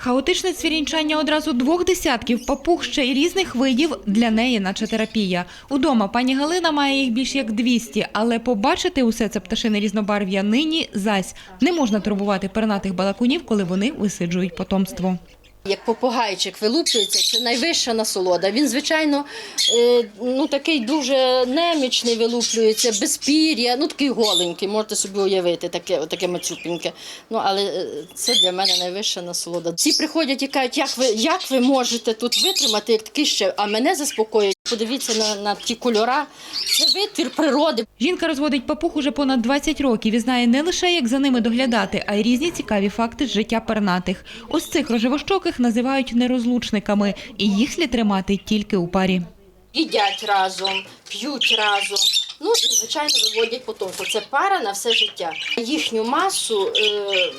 Хаотичне цвірінчання одразу двох десятків папуг ще й різних видів для неї, наче терапія. Удома пані Галина має їх більш як 200, але побачити усе це пташине різнобарв'я нині зась. Не можна турбувати пернатих балакунів, коли вони висиджують потомство. Як попугайчик вилуплюється, це найвища насолода. Він, звичайно, е, ну такий дуже немічний вилуплюється, без пір'я, ну такий голенький, можете собі уявити, таке, таке мацюпіньке. Ну, але е, це для мене найвища насолода. Всі приходять і кажуть, як ви, як ви можете тут витримати, як такий ще, а мене заспокоюють. Подивіться на, на ті кольора, це витвір природи. Жінка розводить папуг уже понад 20 років і знає не лише, як за ними доглядати, а й різні цікаві факти з життя пернатих. Ось цих рожевощоких називають нерозлучниками, і їх слід тримати тільки у парі. їдять разом, п'ють разом. Ну і звичайно виводять потомство. Це пара на все життя. Їхню масу е,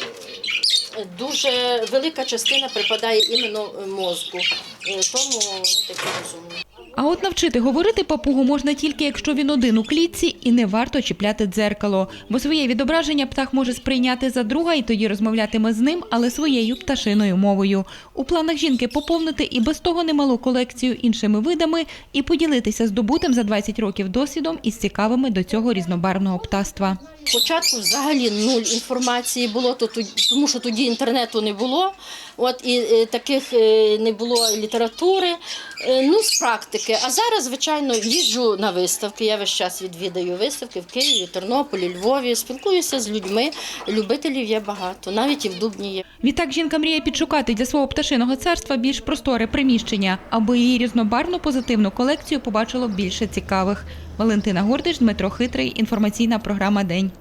дуже велика частина припадає іменно мозку, Е, тому вони такі розумні. А от навчити говорити папугу можна тільки, якщо він один у клітці і не варто чіпляти дзеркало, бо своє відображення птах може сприйняти за друга і тоді розмовлятиме з ним, але своєю пташиною мовою. У планах жінки поповнити і без того немалу колекцію іншими видами і поділитися здобутим за 20 років досвідом із цікавими до цього різнобарвного птаства. Спочатку взагалі нуль інформації було, то тому що тоді інтернету не було. От і е, таких е, не було літератури, е, ну з практики. А зараз, звичайно, їжджу на виставки. Я весь час відвідаю виставки в Києві, Тернополі, Львові. Спілкуюся з людьми. Любителів є багато, навіть і в Дубні є. Відтак жінка мріє підшукати для свого пташиного царства більш просторе приміщення, аби її різнобарвну позитивну колекцію побачило більше цікавих. Валентина Гордич, Дмитро Хитрий. Інформаційна програма День.